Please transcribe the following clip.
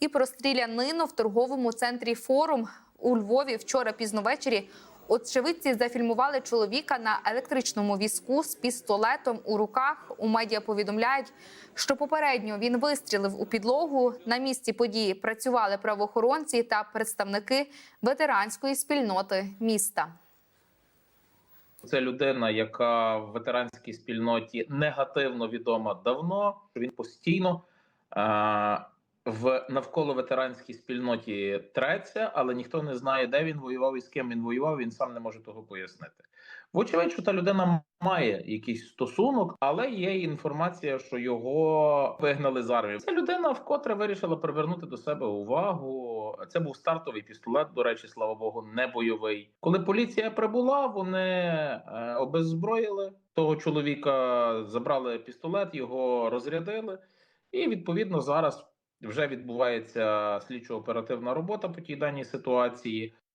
І про стрілянину в торговому центрі Форум у Львові вчора пізно ввечері. Очевидці зафільмували чоловіка на електричному візку з пістолетом у руках. У медіа повідомляють, що попередньо він вистрілив у підлогу. На місці події працювали правоохоронці та представники ветеранської спільноти міста. Це людина, яка в ветеранській спільноті негативно відома давно. Він постійно е, в навколо ветеранській спільноті треться, але ніхто не знає, де він воював і з ким він воював. Він сам не може того пояснити. Вочевидь, що та людина має якийсь стосунок, але є інформація, що його вигнали з армії. Ця людина вкотре вирішила привернути до себе увагу. Це був стартовий пістолет. До речі, слава Богу, не бойовий. Коли поліція прибула, вони е, обеззброїли того чоловіка, забрали пістолет, його розрядили, і відповідно зараз вже відбувається слідчо-оперативна робота по тій даній ситуації.